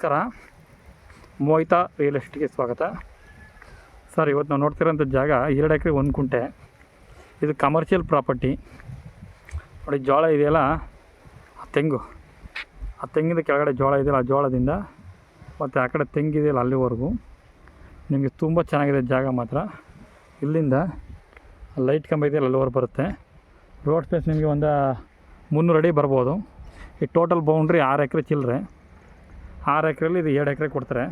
ನಮಸ್ಕಾರ. ಮೋಹಿತಾ ರಿಯಲ್ ಎಸ್ಟೇಟ್ಗೆ ಸ್ವಾಗತ. ಸರ್ ಇವತ್ತು ನಾವು ನೋಡ್ತಿರೋಂಥ ಜಾಗ ಎರಡು ಎಕರೆ ಒಂದು ಕುಂಟೆ. ಇದು ಕಮರ್ಷಿಯಲ್ ಪ್ರಾಪರ್ಟಿ ನೋಡಿ, ಜೋಳ ಇದೆಯಲ್ಲ? ಆ ತೆಂಗು. ಆ ತೆಂಗಿನ ಕೆಳಗಡೆ ಜೋಳ ಇದೆಯಲ್ಲ, ಆ ಜೋಳದಿಂದ. ಮತ್ತು ಆ ಕಡೆ ತೆಂಗಿದೆಯಲ್ಲ ಅಲ್ಲಿವರೆಗೂ. ನಿಮಗೆ ತುಂಬ ಚೆನ್ನಾಗಿದೆ ಜಾಗ ಮಾತ್ರ. ಇಲ್ಲಿಂದ ಲೈಟ್ ಕಂಬ ಇದೆಯಲ್ಲ, ಅಲ್ಲಿವರೆಗೆ ಬರುತ್ತೆ. ರೋಡ್ ಸ್ಪೇಸ್ ನಿಮಗೆ ಒಂದು ಮುನ್ನೂರು ಅಡಿ ಬರ್ಬೋದು. ಈ ಟೋಟಲ್ ಬೌಂಡ್ರಿ ಆರು ಎಕರೆ ಚಿಲ್ಲರೆ ಆರು ಎಕರೆಲಿ ಇದು ಎರಡು ಎಕರೆ ಕೊಡ್ತಾರೆ.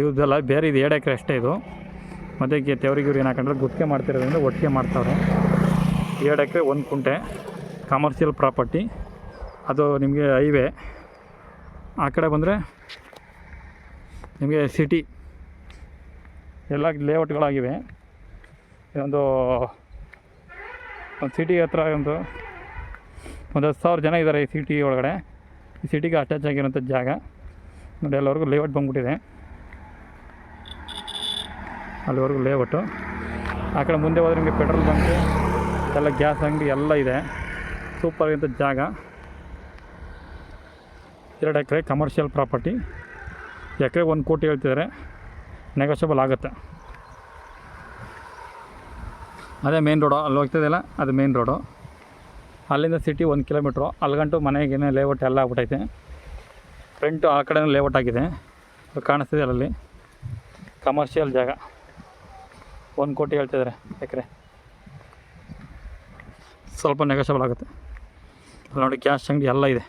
ಇದು ಬೇರೆ ಇದು ಎರಡು ಎಕರೆ ಅಷ್ಟೇ ಇದು. ಮತ್ತು ತೆವರಿಗೆ ಏನು ಹಾಕೊಂಡ್ರೆ ಗುತ್ತಿಗೆ ಮಾಡ್ತಿರೋದ್ರಿಂದ ಒಟ್ಟಿಗೆ ಮಾಡ್ತಾವ್ರೆ. ಎರಡು ಎಕರೆ ಒಂದು ಕುಂಟೆ ಕಮರ್ಷಿಯಲ್ ಪ್ರಾಪರ್ಟಿ ಅದು ನಿಮಗೆ ಹೈವೇ ಆ ಕಡೆ ಬಂದರೆ ನಿಮಗೆ ಸಿಟಿ ಎಲ್ಲ ಲೇಔಟ್ಗಳಾಗಿವೆ ಇದೊಂದು ಒಂದು ಸಿಟಿ ಹತ್ರ ಒಂದು ಒಂದು ಹತ್ತು ಸಾವಿರ ಜನ ಇದ್ದಾರೆ ಈ ಸಿಟಿ ಒಳಗಡೆ. ಈ ಸಿಟಿಗೆ ಅಟ್ಯಾಚ್ ಆಗಿರೋಂಥ ಜಾಗ. ನೋಡಿ, ಅಲ್ಲಿವರೆಗೂ ಲೇಔಟ್ ಬಂದ್ಬಿಟ್ಟಿದೆ. ಅಲ್ಲಿವರೆಗೂ ಲೇಔಟು ಆ ಕಡೆ ಮುಂದೆ ಹೋದ್ರೆ ನಿಮಗೆ ಪೆಟ್ರೋಲ್ ಬಂಕ್, ಎಲ್ಲ ಗ್ಯಾಸ್ ಅಂಗಡಿ ಎಲ್ಲ ಇದೆ. ಸೂಪರ್ ಆಗಿಂಥ ಜಾಗ. ಎರಡು ಎಕರೆ ಕಮರ್ಷಿಯಲ್ ಪ್ರಾಪರ್ಟಿ ಎಕರೆ ಒಂದು ಕೋಟಿ ಹೇಳ್ತಿದ್ದಾರೆ ನೆಗೋಷಿಯಬಲ್ ಆಗುತ್ತೆ. ಅದೇ ಮೇನ್ ರೋಡು ಅಲ್ಲಿ ಹೋಗ್ತಿದೆಯಲ್ಲ ಅದು ಮೇನ್ ರೋಡು ಅಲ್ಲಿಂದ ಸಿಟಿ ಒಂದು ಕಿಲೋಮೀಟ್ರು ಅಲ್ಲಿಗಂಟು ಮನೆಗೇನೆ ಲೇಔಟ್ ಎಲ್ಲ ಆಗ್ಬಿಟ್ಟೈತೆ ಫ್ರಂಟು ಆ ಕಡೆ ಲೇಔಟ್ ಆಗಿದೆ. ಕಾಣಿಸ್ತಿದೆ ಅಲ್ಲಲ್ಲಿ ಕಮರ್ಷಿಯಲ್ ಜಾಗ. ಒಂದು ಕೋಟಿ ಹೇಳ್ತಿದ್ದಾರೆ ಎಕರೆ. ಸ್ವಲ್ಪ ನೆಗೋಷಿಯಬಲ್ ಆಗುತ್ತೆ. ನೋಡಿ ಕ್ಯಾಶ್ ಅಂಗಡಿ ಎಲ್ಲ ಇದೆ.